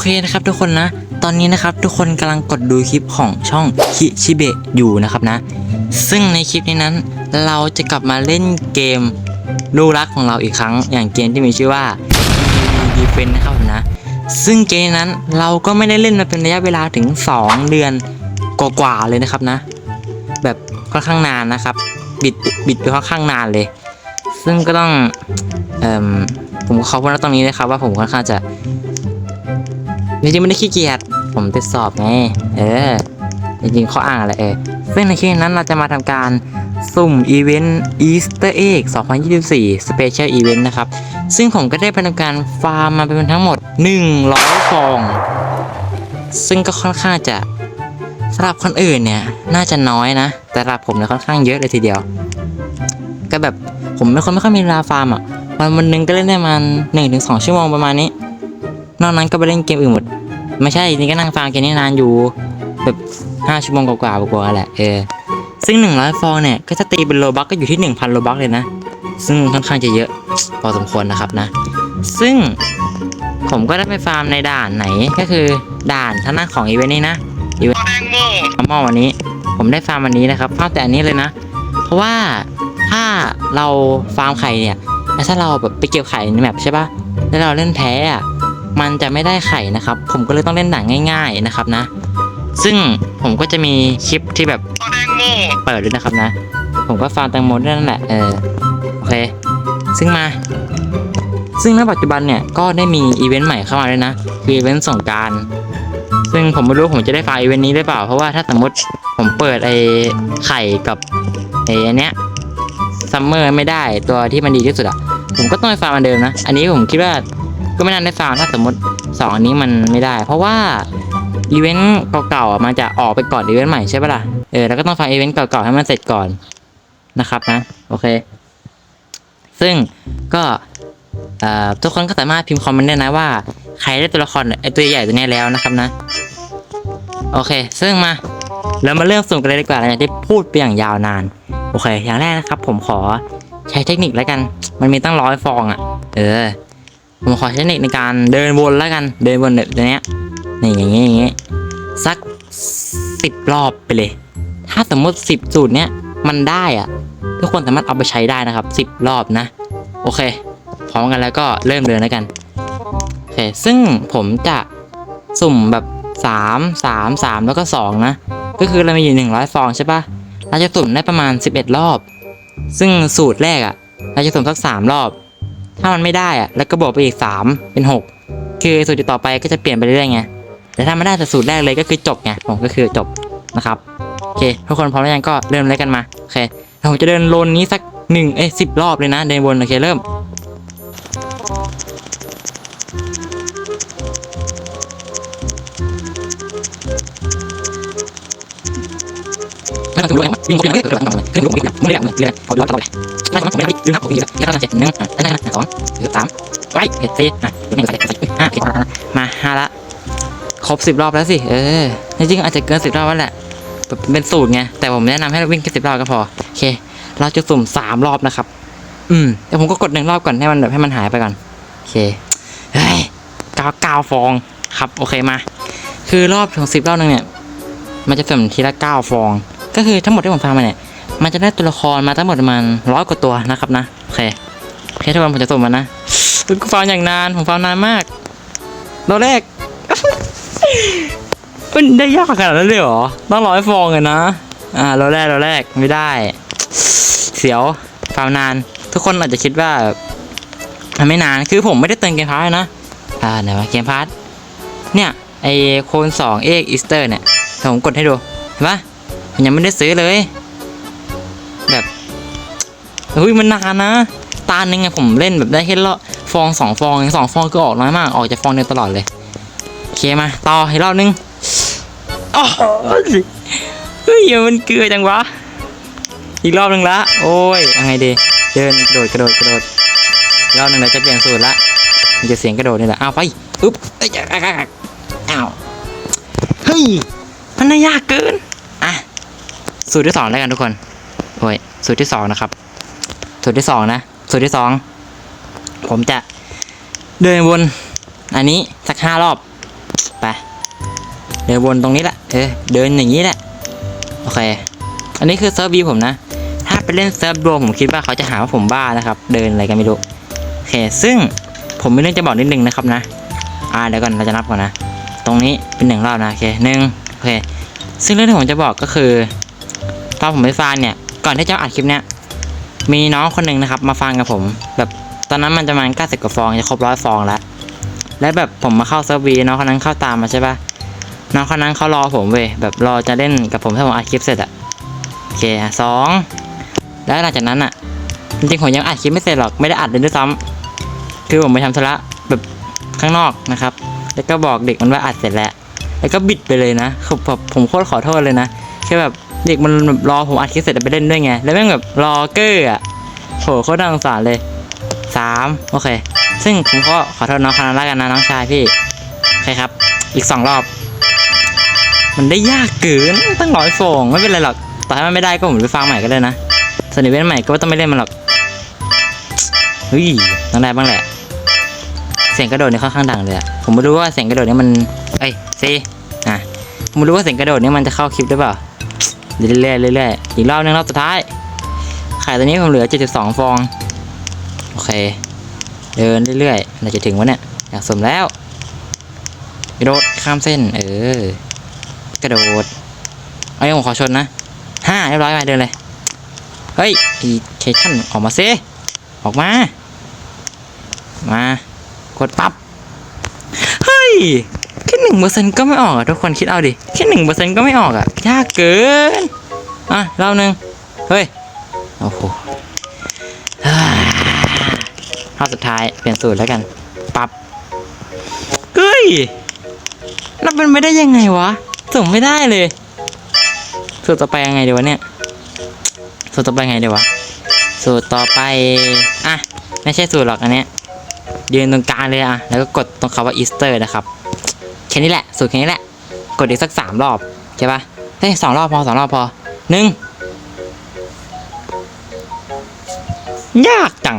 เคนะครับทุกคนนะ ตอนนี้นะครับทุกคนกำลังกดดูคลิปของช่องคิชิเบะอยู่นะครับนะ ซึ่งในคลิปนี้นั้น เราจะกลับมาเล่นเกมลูกรักของเราอีกครั้ง อย่างเกมที่มีชื่อว่าดีเฟนนะครับผมนะ ซึ่งเกมนั้นเราก็ไม่ได้เล่นมาเป็นระยะเวลาถึง 2 เดือนกว่าๆเลยนะครับนะ แบบค่อนข้างนานนะครับ บิดบิดไปค่อนข้างนานเลย ซึ่งก็ต้องอผมขอพูดตรงนี้นะครับว่าผมค่อนข้างจะ จริงๆไม่ได้ขี้เกียจผมติดสอบไงเออจริงๆข้ออ้างอะไรเออซึ่งในคลิปนั้นเราจะมาทำการสุ่มอีเวนต์ Easter Egg 2024 Special Event นะครับ ซึ่งผมก็ได้ไปทำการฟาร์มมาเป็นทั้งหมด 100 ฟอง ซึ่งก็ค่อนข้างจะสำหรับคนอื่นเนี่ยน่าจะน้อยนะ แต่สำหรับผมเนี่ยค่อนข้างเยอะเลยทีเดียว ก็แบบผมเป็นคนไม่ค่อยมีเวลาฟาร์มอะวันวันหนึงก็เล่นได้ประมาณ1-2 ชั่วโมงประมาณนี้ นอกนั้นก็ไปเล่นเกมอื่นหมด ไม่ใช่จริงๆก็นั่งฟังเกนี้นานอยู่แบบห้าชั่วโมงกว่าๆกว่าๆแหละเออซึ่ง 100 ฟองเนี่ยก็จะตีเป็นโลบักก็อยู่ที่ 1,000 โลบักเลยนะ ซึ่งค่อนข้างจะเยอะพอสมควรนะครับนะ ซึ่งผมก็ได้ไปฟาร์มในด่านไหนก็คือด่านท่างหน้าของอีเวนต์นี้นะอีเวนต์แตงโมวันนี้ ผมได้ฟาร์มวันนี้นะครับฟาร์มแต่อันนี้เลยนะ เพราะว่าถ้าเราฟาร์มไข่เนี่ยแล้วถ้าเราแบบไปเก็บไข่ในแมปใช่ปะแล้วเราเล่นแพ้อะ มันจะไม่ได้ไข่นะครับ ผมก็เลยต้องเล่นด่านง่าย ๆนะครับนะ ซึ่งผมก็จะมีคลิปที่แบบเปิดด้วยนะครับนะ ผมก็ฟาร์มแตงโมด้วยนั่นแหละเออโอเค ซึ่งมา ซึ่งณปัจจุบันเนี่ยก็ได้มีอีเวนต์ใหม่เข้ามาด้วยนะคืออีเวนต์สงกรารซึ่งผมไม่รู้ผมจะได้ฟาร์มอีเวนต์นี้หรือเปล่า เพราะว่าถ้าสมมติผมเปิดไอ้ไข่กับไอ้อันเนี้ยซัมเมอร์ไม่ได้ตัวที่มันดีที่สุดอะผมก็ต้องไปฟาร์มอันเดิมนะ อันนี้ผมคิดว่า ก็ไม่น่าได้ฟาร์มถ้าสมมติสองอันนี้มันไม่ได้ เพราะว่าอีเวนต์เก่าๆอะมันจะออกไปก่อนอีเวนต์ใหม่ใช่ปะล่ะเออแล้วก็ต้องฟาร์มอีเวนต์เก่าๆให้มันเสร็จก่อนนะครับนะโอเค ซึ่งก็ทุกคนก็สามารถพิมพ์คอมเมนต์ได้นะว่า ใครได้ตัวละครไอตัวใหญ่ตัวนี้แล้วนะครับนะ โอเค ซึ่งมาเรามาเริ่มสุ่มกันเลยดีกว่าหลังจากที่พูดไปอย่างยาวนาน โอเค อย่างแรกนะครับ ผมขอใช้เทคนิคแล้วกัน มันมีตั้งร้อยฟองอะ่ะ เออ ผมขอใช้เทคนิคในการเดินวนแล้วกัน เดินวนแบบเนี้ยนี่อย่างเงี้ยอย่างเงี้ยสักสิบรอบไปเลย ถ้าสมมติสิบสูตรเนี้ยมันได้อะทุกคนสามารถเอาไปใช้ได้นะครับสิบรอบนะ โอเค พร้อมกันแล้วก็เริ่มเดินแล้วกันโอเคซึ่งผมจะสุ่มแบบสามสามสามแล้วก็สองนะ ก็คือเรามีอยู่หนึ่งร้อยฟองใช่ปะเราจะสุ่มได้ประมาณสิบเอ็ดรอบ ซึ่งสูตรแรกอะ เราจะสุ่มสักสามรอบ ถ้ามันไม่ได้อะแล้วก็บวกไปอีกสามเป็นหกคือสูตรต่อไปก็จะเปลี่ยนไปเรื่อยๆไงแต่ถ้าไม่ได้สูตรแรกเลยก็คือจบไงผมก็คือจบนะครับโอเคทุกคนพร้อมแล้วยังก็เริ่มเลยกันมาโอเคผมจะเดินลนนี้สักหนึ่งเอ้สิบรอบเลยนะเดินวนโอเคเริ่ม ไม่ต้องถึงด้วยวิ่งครบยังไม่เกิดอะไรขึ้นลุกวิ่งไม่ได้แบบเรือเอาย้อนกลับไปไม่ต้องผมไม่ได้ดึงครับผมอีกแล้วก็เจ็ดหนึ่งอะได้นะสองสามไว้เอ็ดสี่อะหนึ่งใส่ใส่ห้ามาห้าละครบสิบรอบแล้วสิเออจริงๆอาจจะเกินสิบรอบแล้วแหละเป็นสูตรไงแต่ผมแนะนำให้เราวิ่งแค่สิบรอบก็พอโอเค เราจะสุ่มสามรอบนะครับ อืมแต่ผมก็กดหนึ่งรอบก่อนให้มันแบบให้มันหายไปก่อนโอเคเฮ้ยก้าเก้าฟองครับโอเคมา คือรอบของสิบรอบนึงเนี่ย มันจะสุ่มทีละเก้าฟอง ก็คือทั้งหมดที่ผมฟาร์มาเนี่ย มันจะได้ตัวละครมาทั้งหมดประมาณร้อยกว่าตัวนะครับนะ โอเคโอเคทุกคนผมจะสุ่มมันนะคือฟาร์มอย่างนาน ผมฟาร์มนานมากตัวแรกมันได้ยากขนาดนั้นเลยเหรอ ต้องร้อยฟองเลยนะ อ่าเราแรกเราแรกไม่ได้ เสียวฟาร์มนาน ทุกคนอาจจะคิดว่ามันไม่นาน คือผมไม่ได้เติมเกมพาร์ทนะ อ่าไหนวะเกมพาร์ทเนี่ยไอโคนสองเอ็กอีสเตอร์เนี่ยผมกดให้ดู เห็นปะ ยังไม่ได้ซื้อเลย แบบเฮ้ยมันนานนะ ตาหนึ่งอะผมเล่นแบบได้แค่ละฟองสองฟองสองฟองก็ออกน้อยมาก ออกจากฟองเดียวตลอดเลยโอเคมา ต่ออีกรอบนึงโอ้เฮ้ยมันเกลือจังวะ อีกรอบนึงละ โอ้ยยังไงดีเดินกระโดดกระโดดกระโดดรอบนึงเราจะเปลี่ยนสูตรละมันจะเสียงกระโดดนี่แหละ เอาไปอุ๊บเอ้ยอ้าว เฮ้ย มันน่ายากเกิน สูตรที่สองแล้วกันทุกคนโอ้ยสูตรที่สองนะครับ สูตรที่สองนะ สูตรที่สองผมจะเดินวนอันนี้สักห้ารอบไปเดินวนตรงนี้แหละเออเดินอย่างนี้แหละโอเค อันนี้คือเซิร์ฟวีผมนะ ถ้าไปเล่นเซิร์ฟรวมผมคิดว่าเขาจะหาว่าผมบ้านะครับ เดินอะไรกันไม่รู้โอเค ซึ่งผมมีเรื่องจะบอกนิดนึงนะครับนะ อ่าเดี๋ยวก่อนเราจะนับก่อนนะ ตรงนี้เป็นหนึ่งรอบนะโอเคหนึ่งโอเค ซึ่งเรื่องที่ผมจะบอกก็คือ ตอนผมไปฟาร์มเนี่ย ก่อนที่จะอัดคลิปเนี้ยมีน้องคนหนึ่งนะครับ มาฟังกับผม แบบตอนนั้นมันจะประมาณ90กว่าฟองจะครบร้อยฟองแล้ว แล้วแบบผมมาเข้าเซิร์ฟวีน้องคนนั้นเข้าตามมาใช่ปะน้องคนนั้นเขารอผมเว้ยแบบรอจะเล่นกับผมถ้าผมอัดคลิปเสร็จอะโอเคอะสองแล้วหลังจากนั้นอะจริงๆผมยังอัดคลิปไม่เสร็จหรอกไม่ได้อัดเลยด้วยซ้ำคือผมไปทำธุระแบบข้างนอกนะครับ แล้วก็บอกเด็กมันว่าอัดเสร็จแล้ว แล้วก็บิดไปเลยนะคือแบบผมโคตรขอโทษเลยนะแค่แบบ เด็กมันแบบรอผมอัดคลิปเสร็จแล้วไปเล่นด้วยไง แล้วแม่งแบบรอเกอร์อะโหโคตรน่าสงสารเลยสามโอเค ซึ่งผมก็ขอโทษน้องคนนั้นแล้วกันนะน้องชายพี่โอเคครับ อีกสองรอบ มันได้ยากเกินตั้งร้อยฟองไม่เป็นไรหรอกต่อให้มันไม่ได้ก็ผมไปฟังใหม่ก็ได้นะสนิทเว้นใหม่ก็ไม่ต้องไม่เล่นมันหรอกเฮ้ยต้องได้บ้างแหละ เสียงกระโดดนี่ค่อนข้างดังเลยอะผมไม่รู้ว่าเสียงกระโดดนี่มันเอ้ยซีอะผมไม่รู้ว่าเสียงกระโดดนี่มันจะเข้าคลิปหรือเปล่า เรื่อยๆเรื่อยๆอีกรอบนึงรอบสุดท้าย ไข่ตัวนี้ผมเหลือ 72 ฟอง โอเค เดินเรื่อยๆเราจะถึงวะเนี่ย อยากสมแล้วกระโดดข้ามเส้น เออ กระโดด เอาอย่างผมขอชนนะห้าเรียบร้อยไปเดินเลย เฮ้ย อีเคชั่นออกมาซิออกมา มา กดปั๊บ เฮ้ย หนึ่งเปอร์เซ็นก็ไม่ออกอะทุกคนคิดเอาดิ แค่หนึ่งเปอร์เซ็นก็ไม่ออกอะยากเกิน อะเรอบหนึ่งเฮ้ย โอ้โหรอบสุดท้ายเปลี่ยนสูตรแล้วกัน ปับเฮ้ยแล้วเป็นไม่ได้ยังไงวะ ส่งไม่ได้เลย สูตรต่อไปยังไงดีวะเนี่ย สูตรต่อไปยังไงดีวะ สูตรต่อไป อะ ไม่ใช่สูตรหรอกอันเนี้ยยืนตรงกลางเลยอะ แล้วก็กดตรงคำว่าอีสเตอร์นะครับ แค่นี้แหละสูตรแค่นี้แหละ กดอีกสักสามรอบใช่ปะเฮ้ยสองรอบพอสองรอบพอหนึ่งยากจัง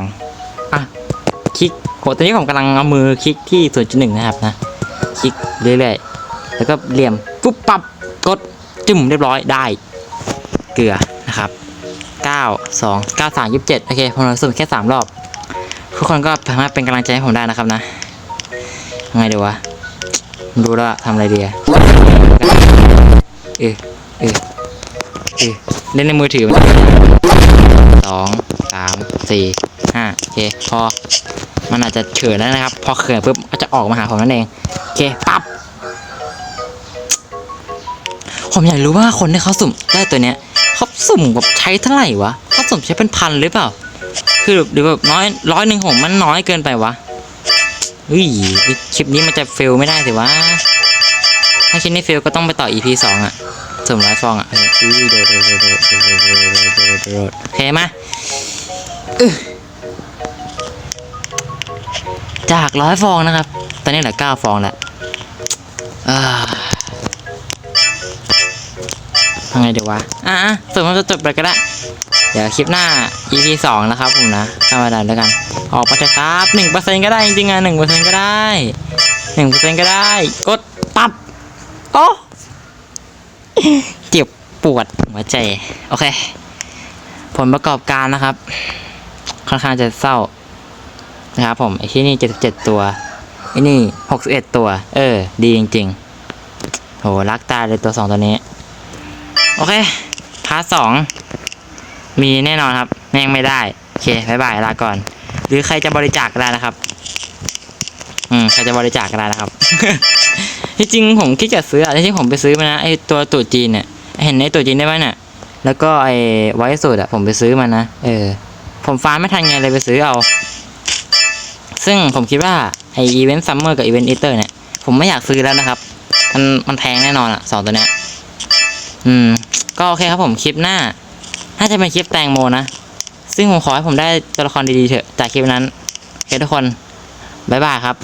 อะ คลิกโหตอนนี้ผมกำลังเอามือคลิกที่0.1นที่หนึ่งนะครับนะ คลิกเรื่อยๆ แล้วก็เหลี่ยมปุ๊บปับกดจุ่มเรียบร้อยได้ เกลือนะครับ 9 2 9 3 27 โอเค ผมสุ่มแค่ 3 รอบ ทุกคนก็สามารถเป็นกำลังใจให้ผมได้นะครับนะยังไงดีวะ ไม่รู้แล้วอะทำอะไรดีอะเออเออเออเล่นในมือถือมันสองสามสี่ห้าโอเคพอ มันอาจจะเขินแล้วนะครับ พอเขินปุ๊บก็จะออกมาหาผมนั่นเองโอเคปั๊บผมอยากรู้ว่าคนที่เขาสุ่มได้ตัวเนี้ยเขาสุ่มแบบใช้เท่าไหร่วะเขาสุ่มใช้เป็นพันหรือเปล่า คือหรือแบบน้อยร้อยหนึ่งของมันน้อยเกินไปวะ เฮ้ยคลิปนี้มันจะเฟลไม่ได้สิวะ ถ้าคลิปนี้เฟลก็ต้องไปต่อ EP สองอะเสมร้อยฟองอะอุ้ยโดดโดดโดดโดดโดดโดอเคมาจากร้อยฟองนะครับ ตอนนี้เหลือเก้าฟองแล้วทำไงเดี๋ยววะ อะเสมมันจะจบไปก็ได้ เดี๋ยวคลิปหน้า EP สองนะครับผมนะธรรมดาแล้วกัน ออกไปเถอะครับหนึ่งเปอร์เซ็นก็ได้จริงๆอะหนึ่งเปอร์เซ็นก็ได้หนึ่งเปอร์เซ็นก็ได้ กดปั๊บโอ้เจ็บปวดหัวใจ โอเค ผลประกอบการนะครับ ค่อนข้างจะเศร้านะครับผมไอ้ที่นี่เจ็ดสิบเจ็ดตัวไอ้นี่หกสิบเอ็ดตัว เออ ดีจริงๆโหรักตาเลยตัวสองตัวนี้ โอเคพาร์ทสอง มีแน่นอนครับแม่งไม่ได้ โอเคบายบายลาก่อน หรือใครจะบริจาคก็ได้นะครับ อืมใครจะบริจาคก็ได้นะครับ ที่จริงผมคิดจะซื้ออะที่จริงผมไปซื้อมานะไอตัวตูดจีนเนี่ยเห็นในตูดจีนได้ไหมเนี่ยแล้วก็ไอไวท์สูตรอะผมไปซื้อมานะเออ ผมฟ้าร์ไม่ทันไงเลยไปซื้อเอา ซึ่งผมคิดว่าไออีเวนต์ซัมเมอร์กับอีเวนต์อีเตอร์เนี่ยผมไม่อยากซื้อแล้วนะครับ มันมันแพงแน่นอนอะสองตัวเนี้ย อืม ก็โอเคครับผมคลิปหน้า น่าจะเป็นคลิปแตงโมนะ ซึ่งผมขอให้ผมได้ตัวละครดีๆเถอะจากคลิปนั้นโอเคทุกคน บ๊ายบายครับ